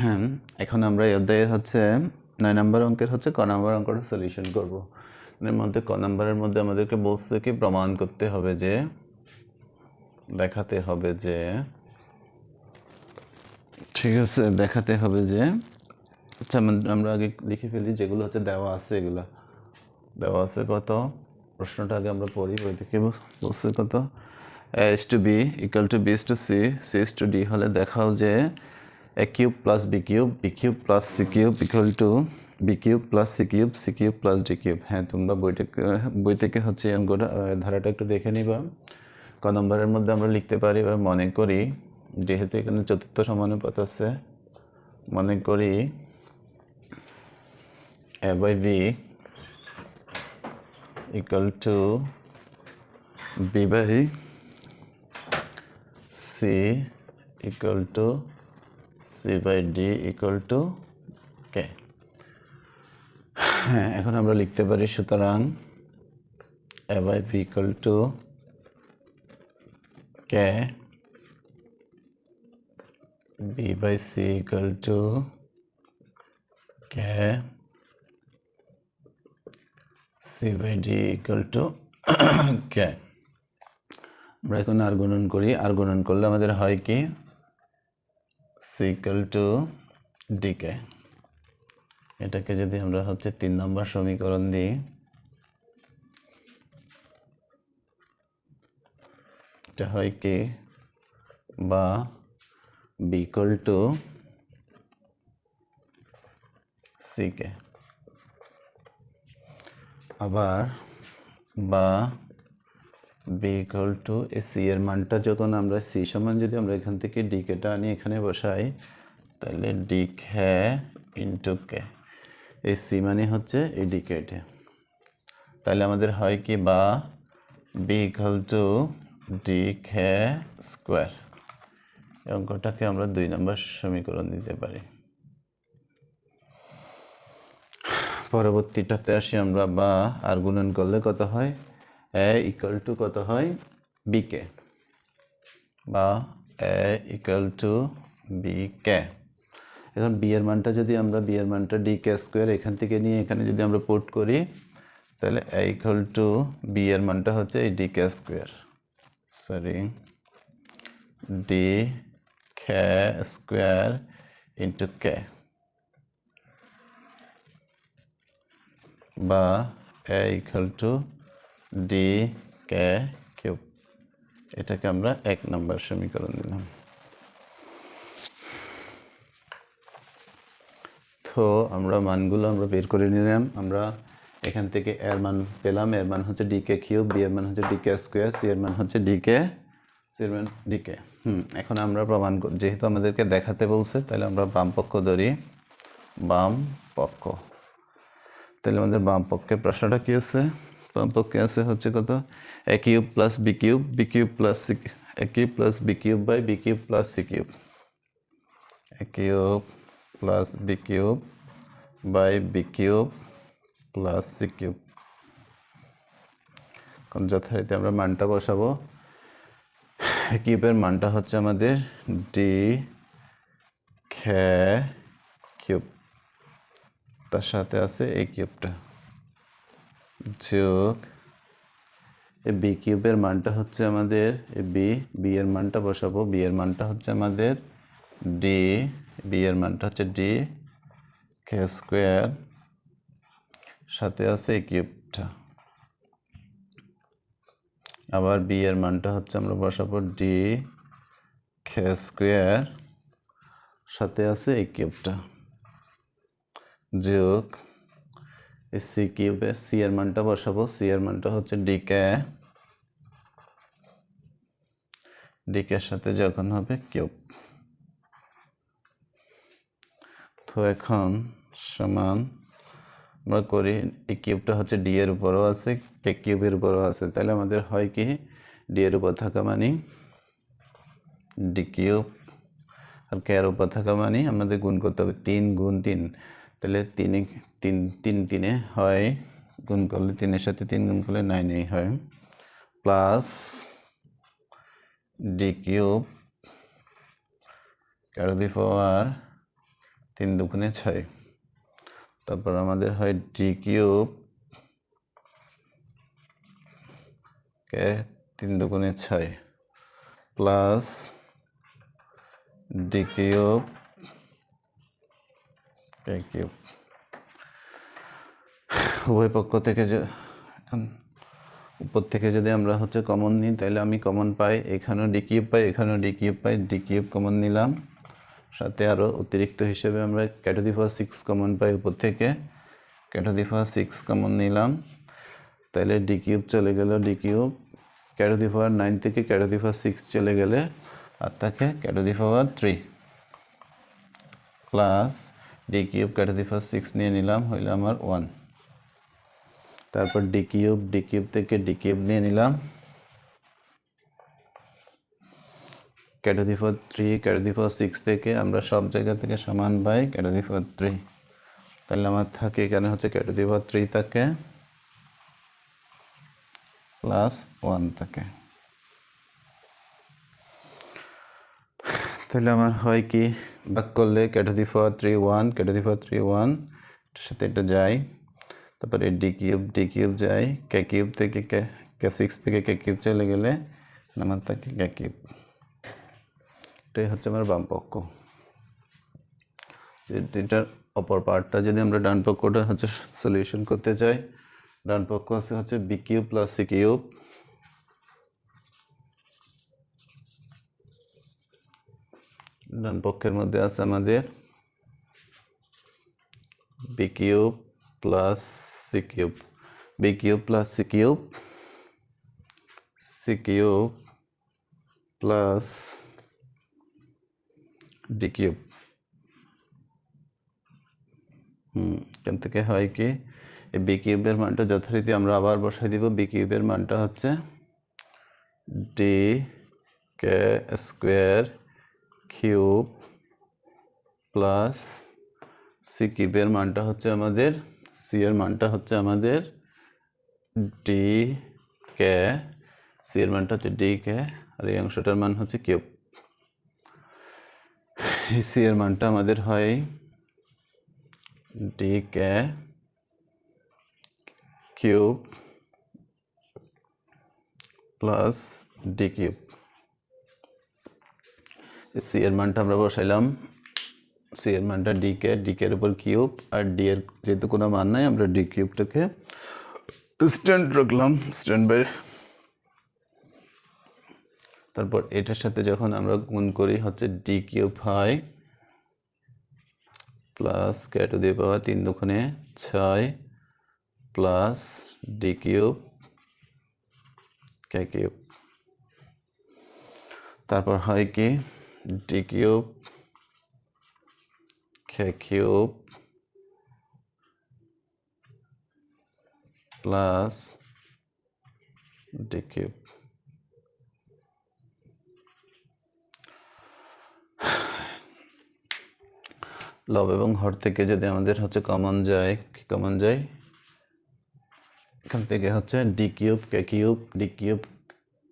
হ্যাঁ এখন আমরা অধ্যায়ের হচ্ছে নয় নম্বর অঙ্কের হচ্ছে ক নম্বর অঙ্কটা সলিউশন করব। এর মধ্যে ক নম্বরের মধ্যে আমাদেরকে বলছে কি, প্রমাণ করতে হবে যে, দেখাতে হবে যে, ঠিক আছে, দেখাতে হবে যে আচ্ছা আমরা আগে লিখে ফেলি যেগুলো হচ্ছে দেওয়া আছে এগুলো। দেওয়া আছে কত? প্রশ্নটা আগে আমরা পড়ি থেকে বল- বলছে কত? As to b equal to b is to c c is to d হলে দেখাও যে a cube plus b cube b cube plus c cube equal to b cube plus c cube c cube plus d cube হ্যাঁ তোমরা বইটা বই থেকে হচ্ছে অঙ্কটা ধারাটা একটু দেখে নিবা। ক নম্বরের মধ্যে আমরা লিখতে পারি বা মনে করি, যেহেতু এখানে চতুর্থ সমানুপাত আছে, মনে করি a by v equal to b by c equal to c by d equal to k. হ্যাঁ এখন আমরা লিখতে পারি সুতরাং a by v equal to k, b by c equal to k c by d equal to k আমরা এখন আর গুণন করি। আর গুণন করলে আমাদের হয় কি? সি ইকুয়াল টু ডিকে এটাকে যদি আমরা হচ্ছে তিন নম্বর সমীকরণ দিই, এটা হয় কি বা বি ইকুয়াল টু সিকে আবার বা b equal to a c এর মানটা যখন আমরা সি সমান যদি আমরা এখান থেকে ডিকেটা আনি এখানে বসাই, তাহলে ডি খ্যা ইন্টু কে এই সি মানে হচ্ছে এই ডিকেটে তাহলে আমাদের হয় কি বা b equal to d k square এই অঙ্কটাকে আমরা দুই নম্বর সমীকরণ দিতে পারি। পরবর্তীটাতে আসি আমরা বা আর গুণন করলে কত হয়? এ ইকুয়াল টু কত হয়? বিকে বা a equal to b k এখন বি এর মানটা যদি আমরা বি এর মানটা ডি কে স্কোয়ার এখান থেকে নিয়ে এখানে যদি আমরা পুট করি, তাহলে এ ইকুয়াল টু বি এর মানটা হচ্ছে এই d k square sorry d k square into k বা a equal to d k cube এটাকে আমরা এক নম্বর সমীকরণ দিলাম। তো আমরা মানগুলো আমরা বের করে নিলাম। আমরা এখান থেকে এর মান পেলাম। এর মান হচ্ছে ডি কে কিউব বি এর মান হচ্ছে ডি কে স্কোয়ার সি এর মান হচ্ছে ডি কে সি এর মান ডি কে হুম, এখন আমরা প্রমাণ যেহেতু আমাদেরকে দেখাতে বলছে, তাহলে আমরা বাম পক্ষ ধরি। বাম পক্ষ। তাহলে আমাদের বাম পক্ষে প্রশ্নটা কী আছে? বাম পক্ষে আছে হচ্ছে কত? A cube plus b cube b cube plus c a cube plus b cube by b cube plus c cube a cube plus b cube by b cube plus c cube যথারীতি আমরা মানটা বসাবো। কিউবের মানটা হচ্ছে আমাদের D খে cube তার সাথে আছে এই কিউবটা যোগ এ বি কিউবের মানটা হচ্ছে আমাদের এ বি বি এর মানটা বসাবো। বি এর মানটা হচ্ছে আমাদের ডি বি এর মানটা হচ্ছে ডি কে স্কোয়ার সাথে আছে এই কিউবটা আবার বি এর মানটা হচ্ছে আমরা বসাবো ডি কে স্কোয়ার সাথে আছে এই কিউবটা যোগ সি কিউবে সি এর মানটা বসাবো। সি এর মানটা হচ্ছে ডিকে ডিকের সাথে যখন হবে কিউব। তো এখন সমান আমরা করি, এই কিউবটা হচ্ছে ডি এর উপরও আছে কে কিউবের উপরও আছে। তাহলে আমাদের হয় কি? ডি এর উপর থাকা মানে ডি কিউব আর কে এর উপর থাকা মানে আমাদের গুণ করতে হবে তিন গুণ তিন। তাহলে তিনে তিন তিন তিনে হয়, গুণ করলে তিনের সাথে তিন গুণ করলে নাইনেই হয়। প্লাস ডি কিউব কারও দি পাওয়ার তিন দুগুণে ছয়। তারপর আমাদের হয় ডি কিউব কে তিন দুগুণে ছয়। প্লাস ডি কিউব কে ইউ উভয় পক্ষ থেকে যে উপর থেকে যদি আমরা হচ্ছে কমন নিই, তাহলে আমি কমন পাই, এখানেও ডি কিউব পাই, এখানেও ডি কিউব পাই ডি কিউব কমন নিলাম। সাথে আরও অতিরিক্ত হিসেবে আমরা k to the four six common পাই উপর থেকে। ক্যাটোদি ফোর সিক্স কমন নিলাম। তাহলে ডি কিউব চলে গেল d cube k to the power nine থেকে k to the power six চলে গেলে আর থাকে k to the power three plus d cube k to the power six নিয়ে নিলাম, হইল আমার ওয়ান তারপর ডি কিউব ডি কিউব থেকে ডি কিউব নিয়ে নিলাম। K to the four three k to the four six থেকে, আমরা সব জায়গা থেকে সমান পাই ক্যাটোদি ফোর থ্রি তাহলে আমার থাকে এখানে হচ্ছে k to the four three থাকে প্লাস ওয়ান থাকে। তাহলে আমার হয় কি? বাক করলে k to the four three one k to the four three one, এটার সাথে এটা যায়। তারপরে ডি কিউব ডি কিউব যায়। কে কিউব থেকে কে কে সিক্স থেকে কে কিউব চলে গেলে আমার থাকে কে কিউব। এটাই হচ্ছে আমার বাম পক্ষ। এটার অপর পার্টটা যদি আমরা ডান পক্ষটা হচ্ছে সলিউশন করতে চাই, ডান পক্ষ আছে হচ্ছে b cube plus c cube. ডান পক্ষের মধ্যে আছে আমাদের b cube plus c cube b cube plus c cube c cube plus d cube হুম, এখান থেকে হয় কি? এই বি কিউবের মানটা যথারীতি আমরা আবার বসাই দিব। বি কিউবের মানটা হচ্ছে d k square cube plus c কিউবের মানটা হচ্ছে আমাদের সি এর মানটা হচ্ছে আমাদের ডি কে সি এর মানটা হচ্ছে ডি কে আর এই অংশটার মান হচ্ছে কিউব। এই সি এর মানটা আমাদের হয় d k cube plus d cube. C এর মানটা আমরা বসাইলাম। সি এর মানটা ডি কে ডি কে এর উপর কিউব, আর ডি এর যেহেতু কোনো মান নাই, আমরা ডি কিউবটাকে স্ট্যান্ড রাখলাম, স্ট্যান্ড বাই। তারপর এটার সাথে যখন আমরা গুণ করি, হচ্ছে ডি কিউব হয় plus k to the power তিন দুখানে ছয় plus d cube, k cube. তারপর হয় কি? D cube k cube plus d cube লব এবং হর থেকে যদি আমাদের হচ্ছে কমন যায়, কি কমন যায়? এখান থেকে হচ্ছে d cube k cube d cube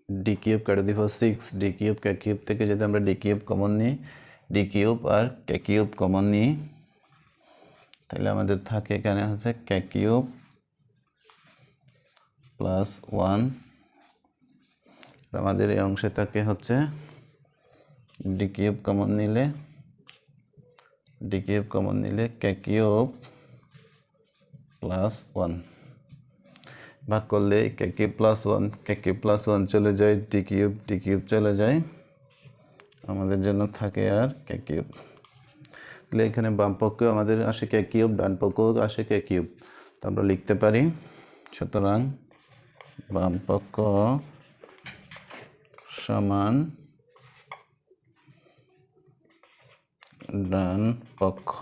d cube কেটে দিব six d cube k cube থেকে যদি আমরা ডি কিউব কমন নিই ডি কিউব আর কে কিউব কমন নিই, তাহলে আমাদের থাকে এখানে হচ্ছে কে কিউব প্লাস ওয়ান আমাদের এই অংশে থাকে হচ্ছে ডি কিউব কমন নিলে ডি কিউব কমন নিলে কে কিউব প্লাস ওয়ান ভাগ করলে k cube plus one k cube plus one চলে যায় ডি কিউব ডি কিউব চলে যায়। আমাদের জন্য থাকে আর কে কিউব তাহলে এখানে বাম পক্ষেও আমাদের আসে কে কিউব ডান পক্ষেও আসে কে কিউব তো আমরা লিখতে পারি, সুতরাং বাম পক্ষ সমান ডান পক্ষ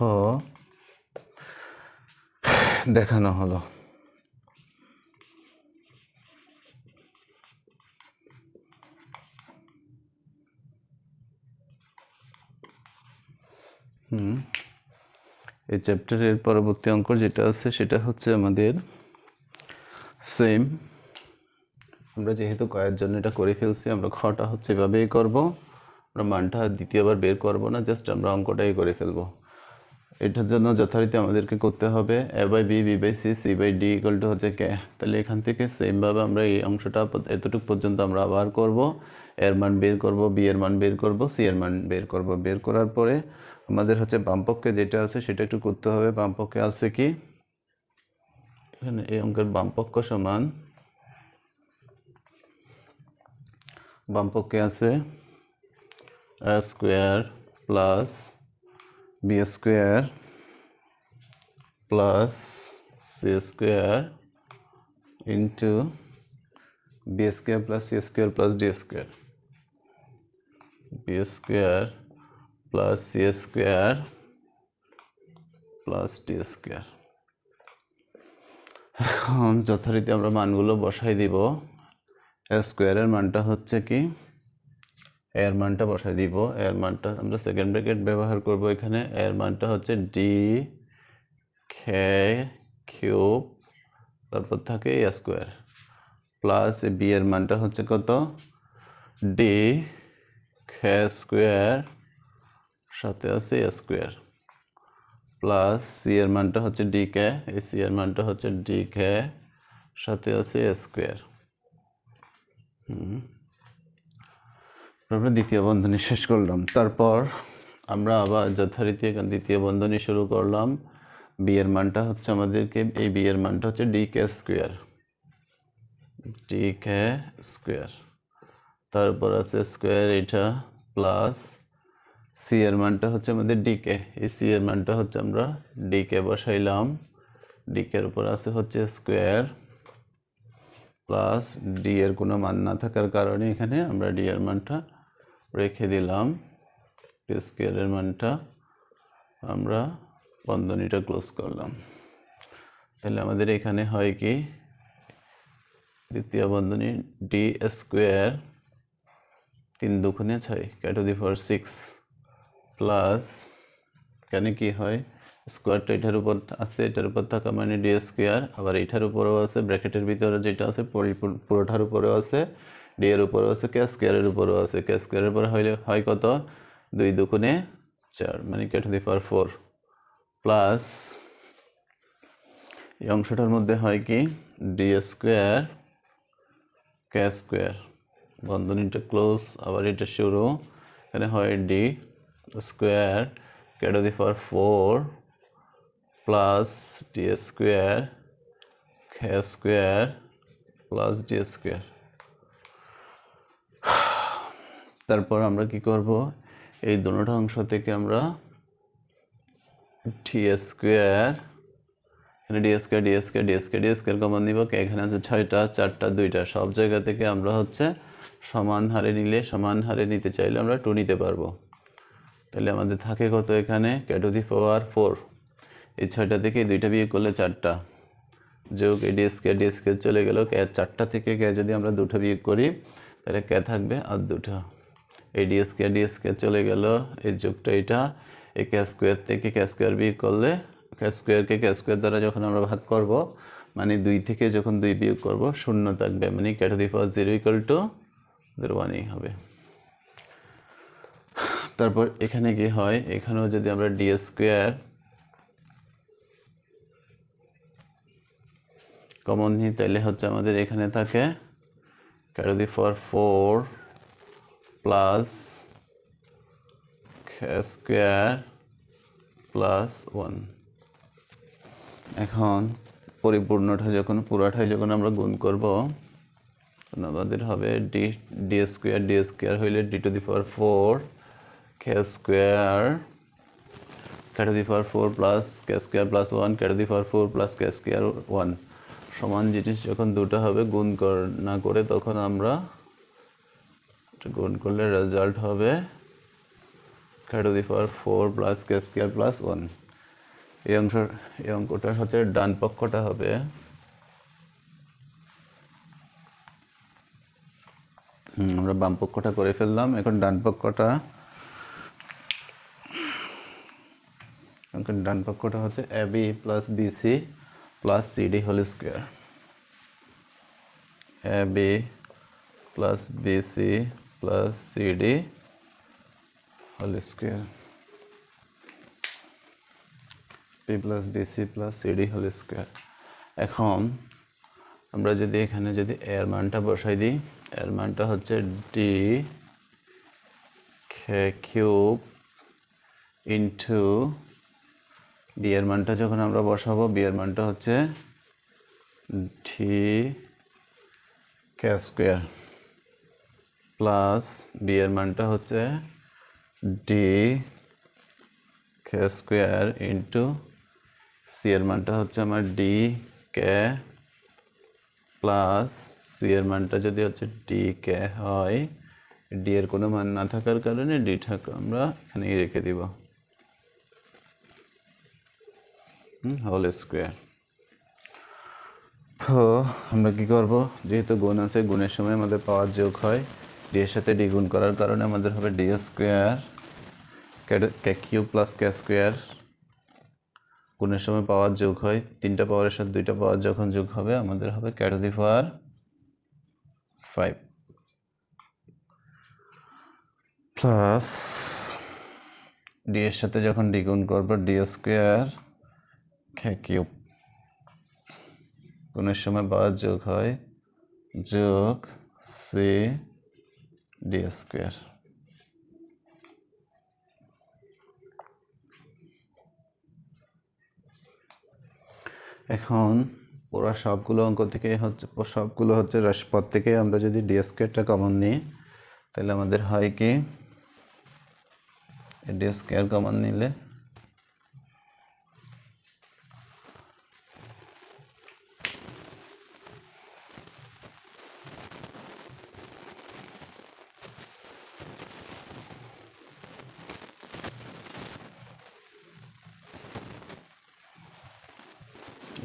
দেখানো হলো। হুম। এই চ্যাপ্টারের পরবর্তী অঙ্ক যেটা আছে, সেটা হচ্ছে আমাদের সেম আমরা যেহেতু কয়ের জন্য এটা করে ফেলছি, আমরা খটা হচ্ছে এভাবেই করব। আমরা মানটা দ্বিতীয়বার বের করব না জাস্ট আমরা অঙ্কটাই করে ফেলব। এটার জন্য যথারীতি আমাদেরকে করতে হবে। A by b b by c c by d equal to হচ্ছে কে তাহলে এখান থেকে সেমভাবে আমরা এই অংশটা এতটুকু পর্যন্ত আমরা আবার করব। এর মান বের করব বি এর মান বের করব সি এর মান বের করব। বের করার পরে আমাদের হচ্ছে বামপক্ষে যেটা আছে সেটা একটু করতে হবে। বামপক্ষে আছে কি? এখানে এই অঙ্কের বামপক্ষ সমান। বামপক্ষে আছে square plus b square plus c square into b square plus c square plus d square b square plus c square plus d square এখন যথারীতি আমরা মানগুলো বসাই দিব। স্কোয়ারের মানটা হচ্ছে কি? এর মানটা বসাই দিব। এর মানটা আমরা সেকেন্ড ব্র্যাকেট ব্যবহার করব এখানে। এর মানটা হচ্ছে ডি খে কিউব তারপর থাকে এ স্কোয়ার প্লাস বি এর মানটা হচ্ছে কত? ডি খে স্কোয়ার সাথে আছে এ স্কোয়ার প্লাস সি এর মানটা হচ্ছে ডি কে এই সি এর মানটা হচ্ছে ডি কে সাথে আছে এ স্কোয়ার আমরা দ্বিতীয় বন্ধনী শেষ করলাম। তারপর আমরা আবার যথারীতি এখানে দ্বিতীয় বন্ধনী শুরু করলাম। বি এর মানটা হচ্ছে আমাদেরকে, এই বি এর মানটা হচ্ছে d k square d k square তারপর আছে স্কোয়ার এটা প্লাস সি এর মানটা হচ্ছে আমাদের ডিকে এই সি এর মানটা হচ্ছে আমরা ডিকে বসাইলাম। ডিকের উপর আছে হচ্ছে স্কোয়ার প্লাস ডি এর কোনো মান না থাকার কারণে এখানে আমরা ডি এর মানটা রেখে দিলাম। স্কোয়ারের মানটা আমরা বন্ধনীটা ক্লোজ করলাম। তাহলে আমাদের এখানে হয় কি? দ্বিতীয় বন্ধনী ডি স্কোয়ার তিন দুগুণে ছয় k to the four six plus এখানে কি হয়? স্কোয়ারটা এটার উপর আছে, এটার উপর থাকা মানে ডি স্কোয়ার। আবার এটার উপরেও আছে, ব্র্যাকেটের ভিতরে যেটা আছে পুরোটার উপরেও আছে ডি এর উপরেও আছে কে স্কোয়ারের উপরেও আছে। কে স্কোয়ারের উপরে হইলে হয় কত? দুই দুগুণে চার মানে k to the four four plus এই অংশটার মধ্যে হয় কি? D square k square. বন্ধনীটা close, আবার এটা শুরু। এখানে হয় d square k to the four four plus d square k square plus d square তারপর আমরা কি করব? এই দুটোটা অংশ থেকে আমরা ডি স্কোয়ার এখানে d square d square d square d square common নিব এখানে আছে ছয়টা, চারটা, দুইটা, সব জায়গা থেকে আমরা হচ্ছে সমান হারে নিলে সমান হারে নিতে চাইলে আমরা টু নিতে পারব। তাহলে আমাদের থাকে কত এখানে? ক্যাটো দি পাওয়ার ফোর এই ছয়টা থেকে দুইটা বিয়ে করলে চারটা। যোগ a d square d square চলে গেল। কে চারটা থেকে কে যদি আমরা দুটো বিয়ে করি, তাহলে কে থাকবে আর দুটো। এই ডি স্কোয়ার ডি স্কোয়ার চলে গেল। এই যোগটা এটা। এই কে স্কোয়ার থেকে কে স্কোয়ার বিয়ে করলে কে স্কোয়ারকে কে স্কোয়ার দ্বারা যখন আমরা ভাগ করব মানে দুই থেকে যখন দুই বিয়োগ করব, শূন্য থাকবে। মানে k to the power zero equal to ওয়ানই হবে। তারপর এখানে কি হয়? এখানেও যদি আমরা ডি স্কোয়ার কমন নিই, তাহলে হচ্ছে আমাদের এখানে থাকে k to four four plus square plus one এখন পরিপূর্ণটা যখন, পুরাটাই যখন আমরা গুণ করব আমাদের হবে d d square d square হইলে d to the power four k square k to the power four plus k square plus one k to the power four plus k square one সমান জিনিস যখন দুটো হবে, গুণ না করে তখন আমরা গুণ করলে রেজাল্ট হবে to the power four plus k square plus one এই অংশ, এই অঙ্কটার হচ্ছে ডান পক্ষটা হবে। আমরা বাম পক্ষটা করে ফেললাম। এখন ডান পক্ষটা এখন ডান পক্ষটা হচ্ছে a b plus b c plus c d whole square a b plus b c plus c d whole square p plus b c plus c d whole square এখন আমরা যদি এখানে যদি এর মানটা বসাই দিই, এর মানটা হচ্ছে ডি খে কিউব ইন্টু বি এর মানটা যখন আমরা বসাবো বি এর মানটা হচ্ছে d k square plus b এর মানটা হচ্ছে d k square into c এর মানটা হচ্ছে আমার ডি কে প্লাস সি এর মানটা যদি হচ্ছে ডি কে হয় ডি এর কোনো মান না থাকার কারণে ডি ঠাক আমরা এখানেই রেখে দিব। হোল স্কোয়ার তো আমরা কি করব? যেহেতু গুণ আছে, গুণের সময় আমাদের পাওয়ার যোগ হয় ডি এর সাথে ডি গুণ করার কারণে আমাদের হবে d square k q plus k square গুণের সময় পাওয়ার যোগ হয়, তিনটা পাওয়ারের সাথে দুইটা পাওয়ার যখন যোগ হবে, আমাদের হবে k to the power five plus d এর সাথে যখন ডি গুণ করব ডি স্কোয়ার কে কিউব গুণের সময় পাওয়ার যোগ হয় যোগ সি ডি স্কোয়ার এখন পুরো সবগুলো অঙ্ক থেকে হচ্ছে, সবগুলো হচ্ছে রাশিপদ থেকে আমরা যদি ডি স্কোয়ারটা কমন নিই, তাহলে আমাদের হয় কি? ডি স্কোয়ার কমন নিলে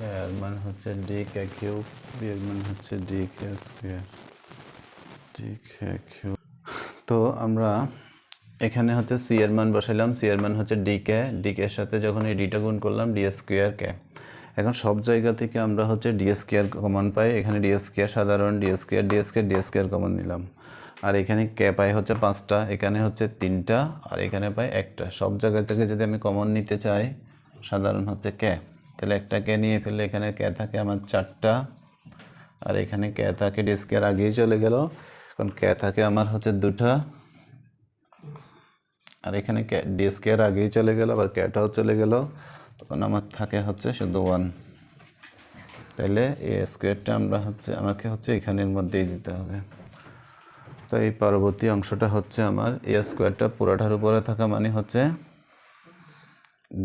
এর মান হচ্ছে ডি কে কিউব এর মান হচ্ছে d k square d k cube তো আমরা এখানে হচ্ছে সি এর মান বসাইলাম সি এর মান হচ্ছে ডি কে ডি কে সাথে যখন এই ডিটা গুণ করলাম ডি স্কোয়ার কে এখন সব জায়গা থেকে আমরা হচ্ছে ডি স্কোয়ার কমন পাই, এখানে ডি সাধারণ d square d square d common নিলাম। আর এখানে কে পাই হচ্ছে পাঁচটা, এখানে হচ্ছে তিনটা, আর এখানে পাই একটা। সব জায়গা থেকে যদি আমি কমন নিতে চাই, সাধারণ হচ্ছে কে তাহলে একটা কে নিয়ে ফেললে এখানে কে থাকে? আমার চারটা। আর এখানে কে থাকে? ডি স্কোয়ার আগেই চলে গেল। কারণ কে থাকে? আমার হচ্ছে দুটা। আর এখানে ডি স্কোয়ার আগেই চলে গেল, আবার ক্যাটাও চলে গেল। তখন আমার থাকে হচ্ছে শুধু ওয়ান তাইলে এ স্কোয়ারটা আমরা হচ্ছে, আমাকে হচ্ছে এখানের মধ্যেই দিতে হবে। তো এই পরবর্তী অংশটা হচ্ছে আমার এ স্কোয়ারটা পুরোটার উপরে থাকা মানে হচ্ছে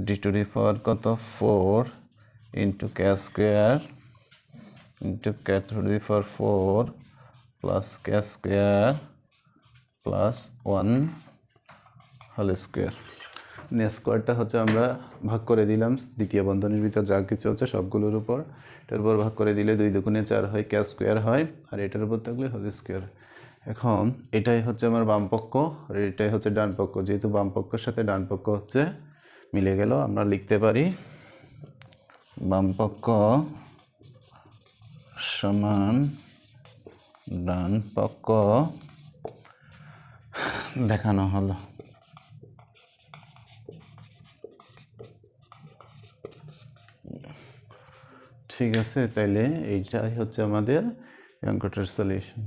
ডি টু ডি পাওয়ার কত? Four into k square into k to d power four plus k square plus one whole square মানে স্কোয়ারটা হচ্ছে আমরা ভাগ করে দিলাম, দ্বিতীয় বন্ধনীর ভিতর যা কিছু হচ্ছে সবগুলোর উপর। এটার উপর ভাগ করে দিলে দুই দুগুণে চার হয় ক্যা স্কোয়ার হয়, আর এটার উপর থাকলে হোল স্কোয়ার এখন এটাই হচ্ছে আমার বাম পক্ষ, আর এটাই হচ্ছে ডান পক্ষ। যেহেতু বাম পক্ষের সাথে ডান পক্ষ হচ্ছে, মিলে গেল, আমরা লিখতে পারি বাম পক্ষ সমান ডান পক্ষ দেখানো হলো। ঠিক আছে, তাইলে এইটাই হচ্ছে আমাদের অঙ্কটার সলিউশন।